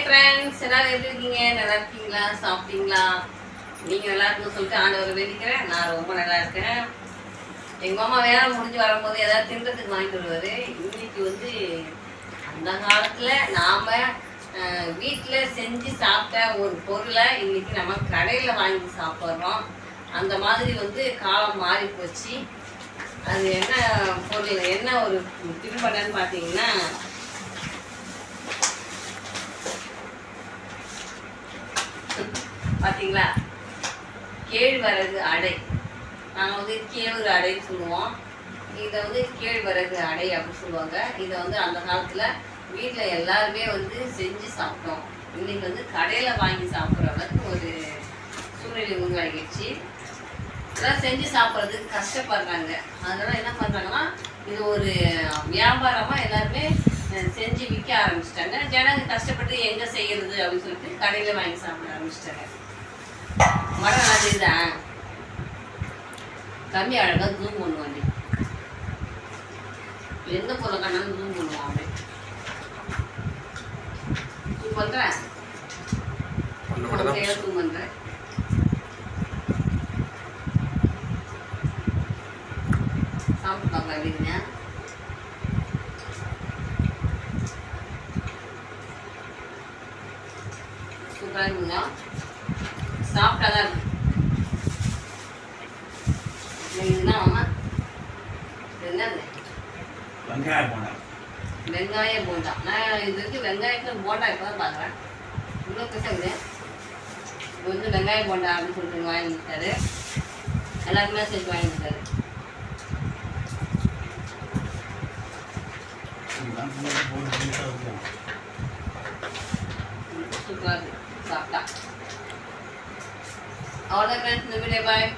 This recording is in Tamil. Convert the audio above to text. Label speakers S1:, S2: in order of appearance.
S1: ஹாய் ஃப்ரெண்ட்ஸ் எல்லாரும் எப்படி இருக்கீங்க நல்லா இருக்கீங்களா சாப்பிட்டீங்களா நீங்கள் நல்லா இருக்குன்னு சொல்லிட்டு ஆண்டவர் வேண்டிக்கிறேன் நான் ரொம்ப நல்லா இருக்கேன் எங்கள் மாமா வேலை முடிஞ்சு வரும்போது ஏதாவது தின்றதுக்கு வாங்கிட்டு வருவார் இன்னைக்கு வந்து அந்த காலத்தில் நாம் வீட்டில் செஞ்சு சாப்பிட்ட ஒரு பொருளை இன்றைக்கி நம்ம கடையில் வாங்கி சாப்பிட்றோம் அந்த மாதிரி வந்து காலம் மாறி போச்சு அது என்ன பொருள் என்ன ஒரு தின்பண்டன்னு பார்த்தீங்கன்னா பார்த்தீங்களா கேழ்வரகு அடை நாங்கள் வந்து கேழ்வரகு அடைன்னு சொல்லுவோம் இதை வந்து கேழ்வரகு அடை அப்படின்னு சொல்லுவாங்க இதை வந்து அந்த காலத்தில் வீட்டில் எல்லாருமே வந்து செஞ்சு சாப்பிட்டோம் இன்றைக்கி வந்து கடையில் வாங்கி சாப்பிட்ற அளவுக்கு ஒரு சூழ்நிலை உருவாகிடுச்சு இதெல்லாம் செஞ்சு சாப்பிட்றதுக்கு கஷ்டப்படுறாங்க அதனால் என்ன பண்ணுறாங்கன்னா இது ஒரு வியாபாரமாக எல்லாருமே செஞ்சு விற்க ஆரம்பிச்சிட்டாங்க ஜனங்க கஷ்டப்பட்டு எங்கே செய்கிறது அப்படின்னு சொல்லிட்டு கடையில் வாங்கி சாப்பிட ஆரம்பிச்சிட்டாங்க மரம் அதே தான் கம்மி அழகாக தூம் பண்ணுவாங்க எந்த பொருள் கண்ணாலும் ஜூம் பண்ணுவான் அப்படியே ஜூம் பண்ணுறேன் பண்ணுறேன் சாப்பிட்டு பார்க்கலாம் இல்லைங்க கொடுக்குறாங்க சாப்பிட்டா தான் இருக்கு இதுதான் அம்மா என்னது
S2: வெங்காய போண்டா
S1: வெங்காய போண்டா நான் இது வரைக்கும் வெங்காயத்தில் போண்டா இப்போ தான் பார்க்குறேன் இவ்வளோ பேசுங்க இது வந்து வெங்காய போண்டா அப்படின்னு சொல்லிட்டு வாங்கிட்டாரு எல்லாருக்குமே சேர்த்து வாங்கிட்டாரு Thank you. சாப்பிட்டா அவ்வளோதான் ஃப்ரெண்ட்ஸ் இந்த வீடியோ பாய்